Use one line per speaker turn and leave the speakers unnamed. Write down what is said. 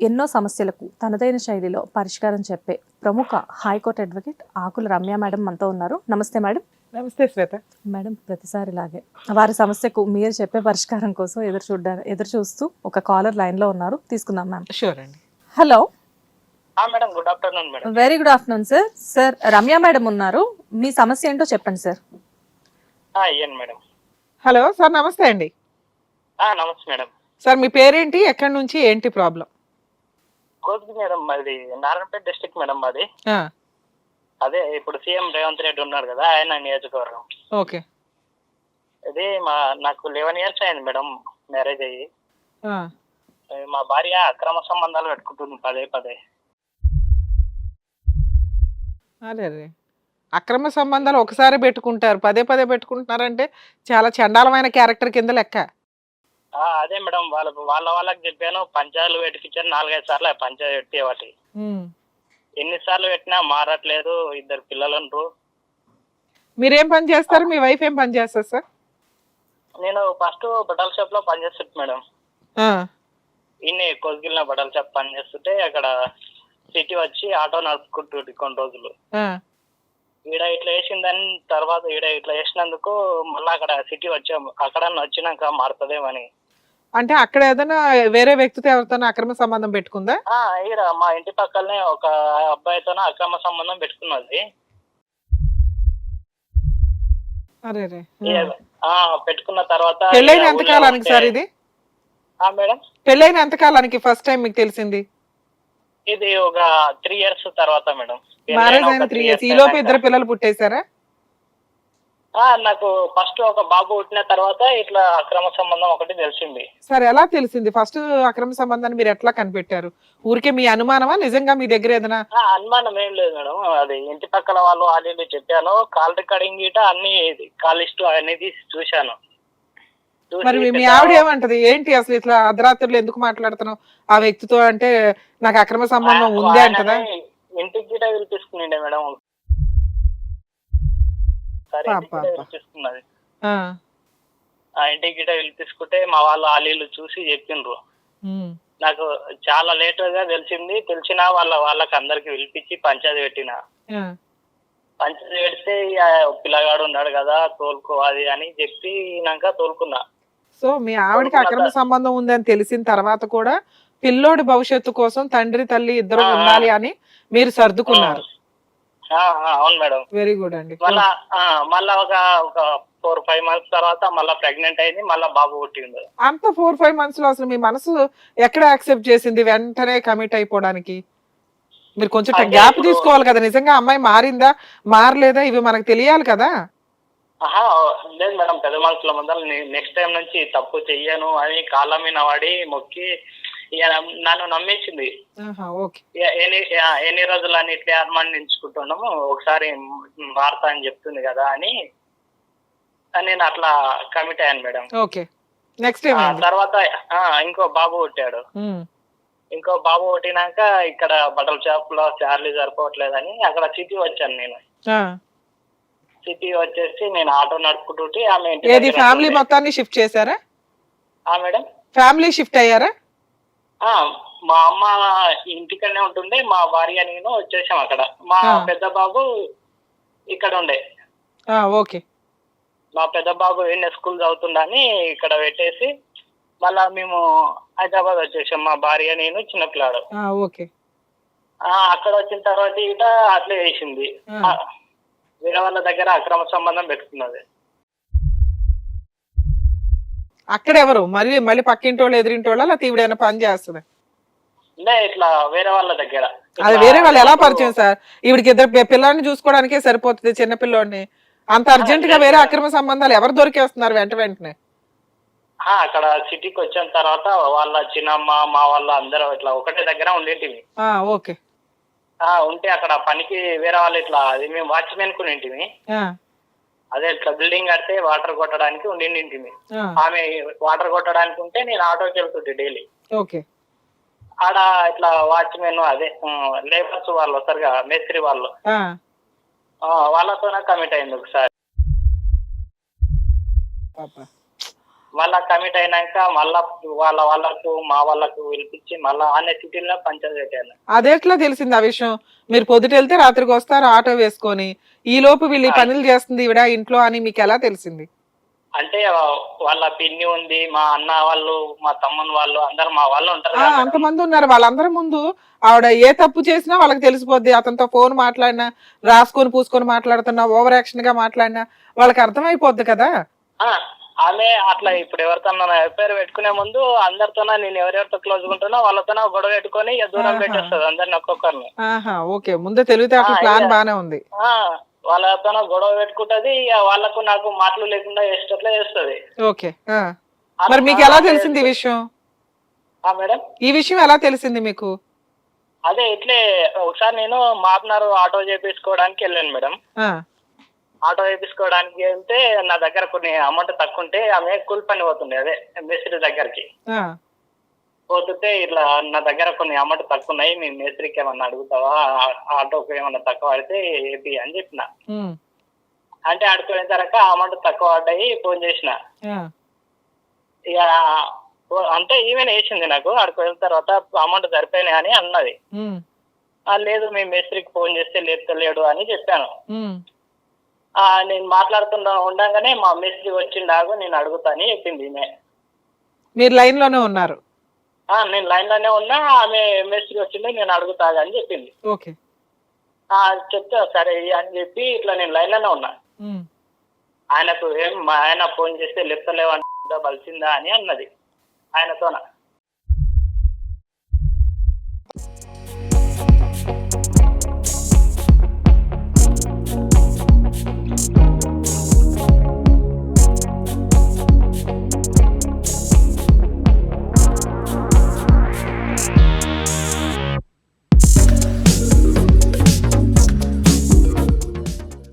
ఎన్నో సమస్యలకు తనదైన శైలిలో పరిష్కారం చెప్పే ప్రముఖ high court advocate Akula Ramya madam మనతో ఉన్నారు. నమస్తే మేడం.
నమస్తే శ్వేత.
మేడం ప్రతిసారిలాగే వారి సమస్యకు మీరు చెప్పే పరిష్కారం కోసం ఎదురు చూడడానికి ఎదురు చూస్తూ ఒక కాలర్ లైన్లో ఉన్నారు. తీసుకుందాం మ్యామ్.
షూర్ అండి.
హలో.
ఆ madam good afternoon madam.
Very good afternoon sir. Sir Ramya madam ఉన్నారు. మీ సమస్య ఏంటో చెప్పండి సార్.
మేడం.
హలో సార్ నమస్తే అండి.
ఆ, నమస్తే మేడం.
సార్ మీ పేరేంటి? ఎక్కడి నుంచి? ఏంటి ప్రాబ్లం?
కోతికి మేడం మాది నారాయణపేట డిస్ట్రిక్ట్ మేడం మాది. అదే ఇప్పుడు సీఎం రేవంత్ రెడ్డి ఉన్నారు కదా ఆయన నియోజకవర్గం.
ఓకే.
ఇది మా నాకు లెవెన్ ఇయర్స్ అయింది మేడం మ్యారేజ్ అయ్యి. మా భార్య అక్రమ సంబంధాలు పెట్టుకుంటుంది పదే పదే.
అదే అదే అక్రమ సంబంధాలు ఒకసారి పెట్టుకుంటారు పదే పదే పెట్టుకుంటున్నారంటే చాలా చండాలమైన క్యారెక్టర్ కింద లెక్క.
అదే మేడం వాళ్ళ వాళ్ళ వాళ్ళకి చెప్పాను పంచాయతీలు పెట్టించాను నాలుగైదు సార్లు పంచాయతీ పెట్టి వాటి. ఎన్నిసార్లు పెట్టినా మారట్లేదు ఇద్దరు పిల్లలు ఉండరు.
మీరేం పని చేస్తారు? మీ వైఫ్ ఏం పని చేస్తారు సార్?
నేను ఫస్ట్ బట్టల షాప్లో పనిచేస్తుంటే మేడం. ఇన్ని కొద్దిగిలిన బట్టల షాప్ పనిచేస్తుంటే అక్కడ సిటీ వచ్చి ఆటో నడుపుకుంటుంది కొన్ని రోజులు. ఈడ ఇట్లా వేసిందని తర్వాత ఈడ ఇట్లా వేసినందుకు మళ్ళీ అక్కడ సిటీ వచ్చాము. అక్కడ వచ్చినాక మారుతుందేమని
అంటే అక్కడ ఏదైనా వేరే వ్యక్తితో ఎవరితోనో అక్రమ సంబంధం పెట్టుకుందా?
ఆ, మా ఇంటి పక్కనే ఒక అబ్బాయితో అక్రమ సంబంధం పెట్టుకున్నది.
అరే రే
ఆ, పెట్టుకున్న తర్వాత
పెళ్ళైన ఎంత కాలానికి సార్ ఇది?
ఆ, మేడం?
పెళ్ళైన ఎంత కాలానికి ఫస్ట్ టైం మీకు తెలిసింది?
ఇది ఒక త్రీ ఇయర్స్ తర్వాత మేడం.
మ్యారేజ్ అయిన త్రీ ఇయర్స్ ఈ లోపు ఇద్దరు పిల్లలు పుట్టేశారా?
నాకు ఫస్ట్ ఒక బాబు పుట్టిన తర్వాత ఇట్లా అక్రమ సంబంధం ఒకటి తెలిసింది.
సరే ఎలా తెలిసింది? ఫస్ట్ అక్రమ సంబంధాన్ని మీరు ఎట్లా కనిపెట్టారు? ఊరికే మీ అనుమానమా? నిజంగా మీ దగ్గర ఏదైనా
ఆ, అనుమానం ఏం లేదు మేడం. అది ఇంటి పక్కల వాళ్ళు వాళ్ళు చెప్పాను. కాల్ రికార్డింగ్ గిట అన్ని కాల్ లిస్ట్ తీసి చూశాను.
మరి మీ- ఆవిడ ఏమంటది? ఏంటి అసలు ఇట్లా అర్ధరాత్రులు ఎందుకు మాట్లాడుతున్నావు? ఆ వ్యక్తితో అంటే నాకు అక్రమ సంబంధం ఉంది అంటదా?
ఇంటికి గిట పిలిపిస్తుండే మేడం. సరే ఇంటికి గిట
పాపా.
పిలిపిస్తున్నది
ఆ,
ఇంటికి గిట పిలిపించుకుంటే మా వాళ్ళు వాళ్ళు చూసి చెప్పిండ్రు నాకు చాలా లేట్గా తెలిసింది. తెలిసినా వాళ్ళ వాళ్ళకి అందరికి పిలిపించి పంచాయతీ పెట్టిన. పంచాయతీ పెడితే పిల్లగాడు ఉన్నాడు కదా తోలుకో అది అని చెప్పినాక తోలుకున్నా.
సో మీ ఆవిడకి అక్రమ సంబంధం ఉంది అని తెలిసిన తర్వాత కూడా పిల్లోడి భవిష్యత్తు కోసం తండ్రి తల్లి ఇద్దరు. ఉండాలి అని మీరు సర్దుకున్నారు.
అవును మేడం.
వెరీ గుడ్ అండి.
మళ్ళా మళ్ళా ఒక ఒక ఫోర్ ఫైవ్ మంత్స్ తర్వాత మళ్ళా ప్రెగ్నెంట్ అయింది మళ్ళా బాబు పుట్టిండు.
అంత ఫోర్ ఫైవ్ మంత్స్లో అసలు మీ మనసు ఎక్కడ యాక్సెప్ట్ చేసింది? వెంటనే కమిట్ అయిపోవడానికి. మీరు కొంచెం గ్యాప్ తీసుకోవాలి కదా. నిజంగా అమ్మాయి మారిందా? మారలేదా? ఇవి మనకు తెలియాలి కదా.
లేదు మేడం. పెద్ద మనుషుల ముందర నెక్స్ట్ టైం నుంచి తప్పు చెయ్యను అని కాళ్ళ మీద పడి మొక్కి నన్ను నమ్మేసింది.
ఓకే.
ఇక ఎన్ని ఎన్ని రోజులు అని ఇట్లా అనుమానించుకుంటున్నాము ఒకసారి మారుతా అని చెప్తుంది కదా అని. నేను అట్లా కమిట్ అయ్యాను మేడం.
ఓకే. నెక్స్ట్
తర్వాత ఇంకో బాబు పుట్టాడు. ఇంకో బాబు పుట్టినాక ఇక్కడ బట్టల షాప్లో శాలరీ సరిపోవట్లేదని అక్కడ సిటీ వచ్చాను నేను. సిటీ వచ్చేసి నేను ఆటో నడుపుకుంటుంటే ఆమె
ఏది ఫ్యామిలీ. మొత్తాన్ని షిఫ్ట్ చేశారా?
ఆ మేడం?
ఫ్యామిలీ షిఫ్ట్ అయ్యారా?
మా అమ్మ ఇంటికనే ఉంటుండే మా భార్య నేను వచ్చేసాం అక్కడ. మా. పెద్ద బాబు ఇక్కడ ఉండే.
ఓకే.
మా పెద్ద బాబు ఎన్న స్కూల్ చదువుతుండని ఇక్కడ పెట్టేసి మళ్ళా మేము హైదరాబాద్ వచ్చేసాం. మా భార్య నేను చిన్నపిల్లాడు
ఓకే.
అక్కడ వచ్చిన తర్వాత ఇట అట్లే.
ఆ,
వేరే వాళ్ళ దగ్గర అక్రమ సంబంధం పెట్టుకున్నది.
అక్కడ ఎవరు? మరి మళ్ళీ పక్కింటోళ్ళు ఎదిరింటోళ్ళ? లేకపోతే ఈవిడైనా పని చేస్తుంది?
ఇట్లా వేరే వాళ్ళ దగ్గర.
అది వేరే వాళ్ళు ఎలా పరిచయం సార్? ఈవిడికి ఇద్దరు పి- పిల్లాడిని చూసుకోవడానికే సరిపోతుంది చిన్న పిల్లోడిని. అంత అర్జెంట్గా వేరే అక్రమ సంబంధాలు ఎవరు దొరికేస్తున్నారు వెంట వెంటనే?
అక్కడ సిటీకి వచ్చిన తర్వాత వాళ్ళ చిన్నమ్మ మా వాళ్ళ అందరూ ఇట్లా ఒకటే దగ్గర ఉండేటివి.
ఓకే.
ఉంటే అక్కడ పనికి వేరే వాళ్ళు ఇట్లా అది మేము వాచ్మెన్ కొని అదే ఇట్లా బిల్డింగ్ కడితే వాటర్ కొట్టడానికి ఉండింటిమి ఆమె వాటర్ కొట్టడానికి ఉంటే నేను ఆటోకి వెళ్తుంటే డైలీ.
ఓకే.
ఆడ ఇట్లా వాచ్మెన్ అదే లేబర్స్ వాళ్ళు కదా మేస్త్రి వాళ్ళు. వాళ్ళతోనే కమిట్ అయింది ఒకసారి.
పాప.
మళ్ళా కమిట్ అయినాక మళ్ళా వాళ్ళ వాళ్ళకు మా వాళ్ళకు పిలిపించి మళ్ళా ఆనే సిటీలో పంచాయతీ పెట్టాను
అది ఎట్లా తెలిసింది ఆ విషయం? మీరు పొద్దుట వెళ్తే రాత్రికి వస్తారు ఆటో వేసుకొని. ఈ లోపు వీళ్ళు ఈ పనులు చేస్తుంది ఈవిడ ఇంట్లో అని మీకు ఎలా తెలిసింది?
అంటే వాళ్ళ పిన్ని ఉంది మా అన్న వాళ్ళు మా తమ్ముని వాళ్ళు అందరు మా వాళ్ళు ఉంటారు.
అంతమంది ఉన్నారు వాళ్ళందరి ముందు ఆవిడ ఏ తప్పు చేసినా వాళ్ళకి తెలిసిపోద్ది. అతనితో ఫోన్ మాట్లాడినా రాసుకొని పూసుకొని మాట్లాడుతున్నా ఓవర్ యాక్షన్గా మాట్లాడినా వాళ్ళకి అర్థమైపోద్ది కదా?
ఆమె అట్లా ఇప్పుడు ఎవరితోనో పేరు పెట్టుకునే ముందు అందరితోన నేను ఎవరెవరితో క్లోజ్ ఉంటున్నా వాళ్ళతోనే గొడవ పెట్టుకొని దూరం. పెట్టేస్తుంది అందరిని ఒక్కొక్కరిని.
ఓకే. ముందే తెలివితేటల
ఆ,
ప్లాన్ బానే ఉంది.
ఆ, వాళ్ళతోన గొడవ పెట్టుకుంటది ఇక వాళ్ళకు నాకు మాటలు లేకుండా చేసేటట్లే చేస్తుంది.
ఓకే. మరి మీకు ఎలా తెలిసింది ఈ విషయం?
మేడం?
ఈ విషయం ఎలా తెలిసింది మీకు?
అదే ఇట్లే ఒకసారి నేను మాప్నార్ ఆటో చేపించుకోవడానికి వెళ్ళాను మేడం. ఆటో వేపించుకోవడానికి వెళ్తే నా దగ్గర కొన్ని అమౌంట్ తక్కువ ఉంటే ఆమె కూలి పని పోతుండే అదే మేస్త్రి దగ్గరికి. పోతుంటే ఇట్లా నా దగ్గర కొన్ని అమౌంట్ తక్కువ ఉన్నాయి మీ మేస్త్రికి ఏమన్నా అడుగుతావా? ఆటోకి ఏమన్నా తక్కువ పడితే ఏపీ అని చెప్పిన. అంటే ఆడుకునే తరక అమౌంట్ తక్కువ పడ్డాయి ఫోన్ చేసిన. ఇక అంటే ఈవెన్ వేసింది నాకు ఆడికి వెళ్ళిన తర్వాత అమౌంట్ సరిపోయినాయి అని అన్నది. లేదు మీ మేస్త్రికి ఫోన్ చేస్తే లేపుతలేడు అని చెప్పాను. నేను మాట్లాడుతున్నా ఉండగానే మా మేస్త్రి వచ్చిండాగు నేను అడుగుతా అని చెప్పింది ఈమె.
మీరు లైన్లోనే ఉన్నారు?
ఆ, నేను లైన్లోనే ఉన్నా ఆమె మేస్త్రి వచ్చింది నేను అడుగుతా అని చెప్పింది.
ఓకే.
ఆ, చెప్తే సరే అని చెప్పి ఇట్లా నేను లైన్లోనే ఉన్నా.
ఉమ్,
ఆయనకు ఏం మా ఆయన ఫోన్ చేస్తే లేపుతలేవు అంటే బలిసిందా అని అన్నది. ఆయనతోన?